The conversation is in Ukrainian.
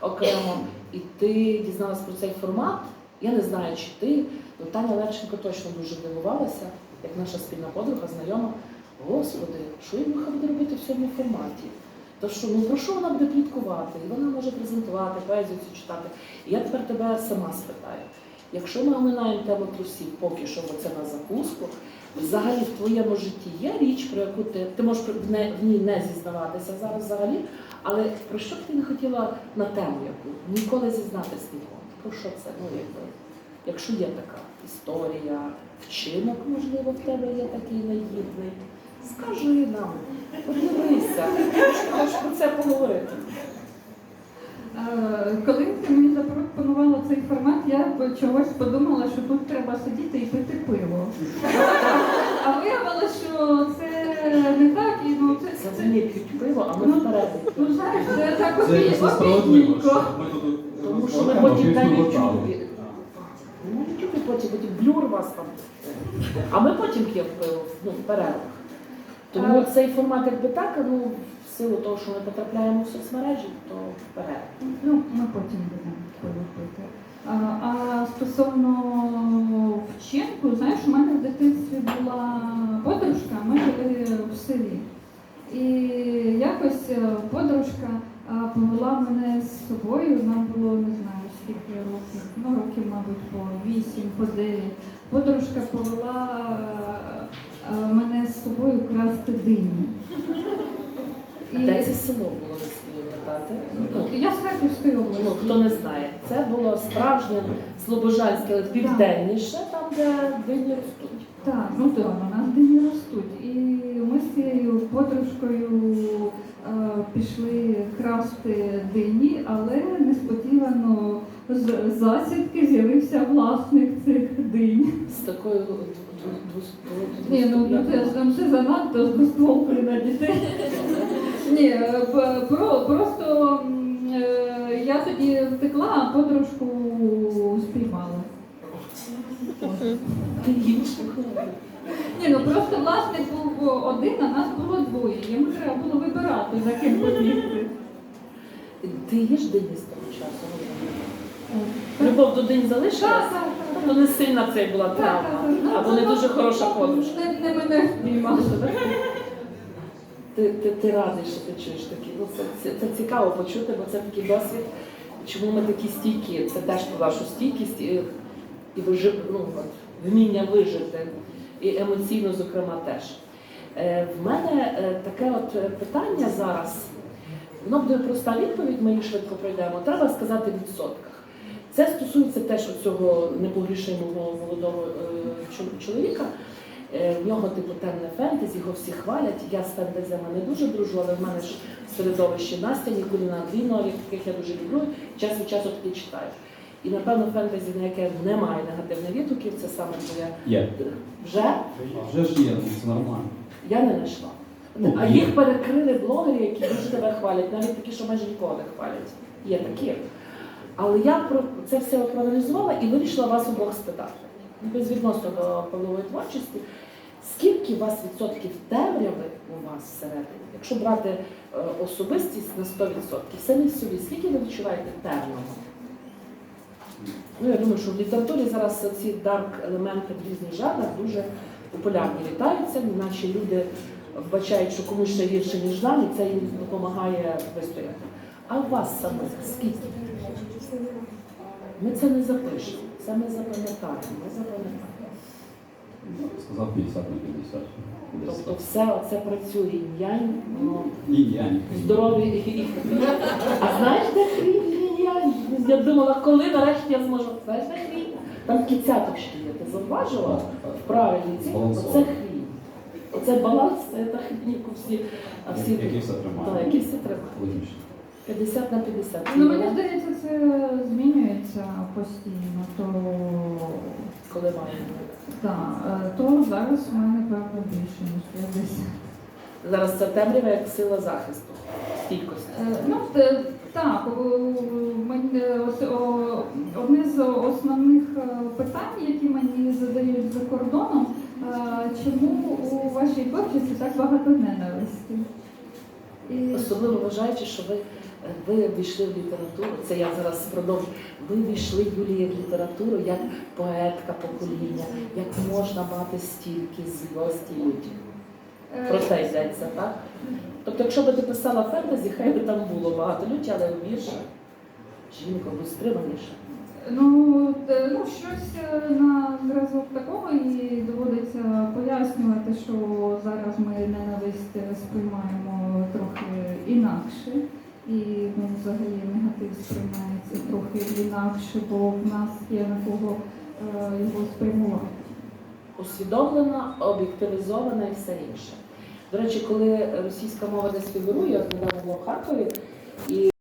окремо, і ти дізналась про цей формат. Я не знаю, чи ти, але Таня Левченко точно дуже дивувалася, як наша спільна подруга, знайома. Господи, що Євнуха буде робити в цьому форматі? То що, ну про що вона буде пліткувати? І вона може презентувати, поезію читати. І я тепер тебе сама спитаю. Якщо ми оминаємо тему трусів поки що це на закуску, взагалі в твоєму житті є річ, про яку ти, ти можеш в ній не зізнаватися зараз взагалі, але про що б ти не хотіла на тему яку? Ніколи зізнатися нікому. Про що це? Ну, якби, якщо є така історія, вчинок, можливо, в тебе є такий наївний. Скажи нам, подивися, ти можеш про це поговорити. Е, Коли ти мені запропонувала цей формат, я чогось подумала, що тут треба сидіти і пити пиво. А виявилося, що це не так, і ну це, Це вони п'ють пиво, а ми Ну, вперед. ну знаєш, це так ми тут Тому що ми потім Ютубі. вгадали. Ну, на потім, потім блюр вас там. А ми потім п'ємо пиво ну, в перервах. Тому цей формат якби так, ну, силу того, що ми потрапляємо в соцмережі, то вперед. Ну, ми потім будемо пиво. А, а стосовно вчинку, знаєш, у мене в дитинстві була подружка, ми жили в селі. І якось е, подружка повела мене з собою, нам було не знаю скільки років, ну років, мабуть, по 8, по 9. Подружка повела е, мене з собою красти дині. А де це село було не? Ну, Я з Харківської області. ну, хто не знає, це було справжнє Слобожанське, але південніше, там, де дині ростуть. Так, ну так, у нас дині ростуть. І ми з цією подружкою е, пішли красти дині, але несподівано з засідки з'явився власник цих динь. З такою Ні, ну це, ну, це занадто з двостволкою на дітей. Ні, е, про, просто е, я тоді втекла, а подружку спіймала. Ні, ну просто власник був один, а нас було двоє. Йому треба було вибирати, за ким побігти. Ти їш дині з того часу? Любов до день так. Тобто не сильна це була травма, так, так. або не дуже хороша подружка. Не, не мене спіймали. Ти, ти, ти радий, що ти чуєш такі. Ну, це, це, це цікаво почути, бо це такий досвід. Чому ми такі стійкі? Це теж про вашу стійкість і, і вижи, ну, вміння вижити, і емоційно, зокрема, теж. Е, в мене е, таке от питання зараз. Воно буде проста відповідь, ми її швидко пройдемо. Треба сказати в відсотках. Це стосується теж цього непогрішимого молодого е, чоловіка. Е, В нього типу темне фентезі, його всі хвалять. Я з фентезями не дуже дружу, але в мене ж в середовищі Настя Нікуліна, Андрій Новік, яких я дуже люблю, час від часу таки читаю. І напевно фентезі, на яке немає негативних відгуків, це саме твоє Є. вже Вже ж є, це нормально. я не знайшла. Ну, А є. їх перекрили блогери, які дуже тебе хвалять, навіть такі, що майже нікого не хвалять. Є такі. Але я про це все проаналізувала і вирішила вас обох спитати. Безвідносно до павлової творчості. Скільки у вас відсотків темряви у вас всередині? Якщо брати е, особистість на 100%, самі собі, скільки ви відчуваєте темного? Ну, я думаю, що в літературі зараз ці дарк елементи в різних жанрах дуже популярні літаються, наче люди вбачають, що комусь ще гірше, ніж нам, і це їм допомагає вистояти. А у вас саме скільки? Ми це не запишемо, це ми запам'ятаємо, ми запам'ятаємо. Сказав 50 на 50. Тобто все оце працює янь, воно Ні, я не і А знаєш, де хрінь янь? Я думала, коли нарешті я зможу. Знаєш, де хрінь? Там такі цяточки є. Ти зауважила? В правильній ці. Оце хрінь. Оце баланс, це та хрінь, яку всі, всі Який все Так, тримає. які всі треба. Логічно. 50 на 50. Ну мені здається, це змінюється постійно. То, Коли маємо. та, е, то зараз у мене певно більше, ніж 50. Зараз це темрява як сила захисту, стійкості. Е, Ну, т- так, о, одне з основних е, питань, які мені задають за кордоном, е, чому у вашій творчості так багато ненависті? І Особливо вважаючи, що ви Ви війшли в літературу, це я зараз продовжу. Ви війшли, Юлія, в літературу як поетка покоління, як можна мати стільки злості людям. Е, Про це йдеться, так? Тобто, якщо би ти писала фентезі, хай би там було багато люті, але в віршах жінка будь стриманіша. Ну, е, ну щось е, на зразок такого і доводиться пояснювати, що зараз ми ненависть сприймаємо трохи інакше. І ну, взагалі негатив сприймається трохи інакше, бо в нас є на кого е, його спрямувати. Усвідомлена, об'єктивізована і все інше. До речі, коли російська мова десь фігурує, от недавно була в Харкові, і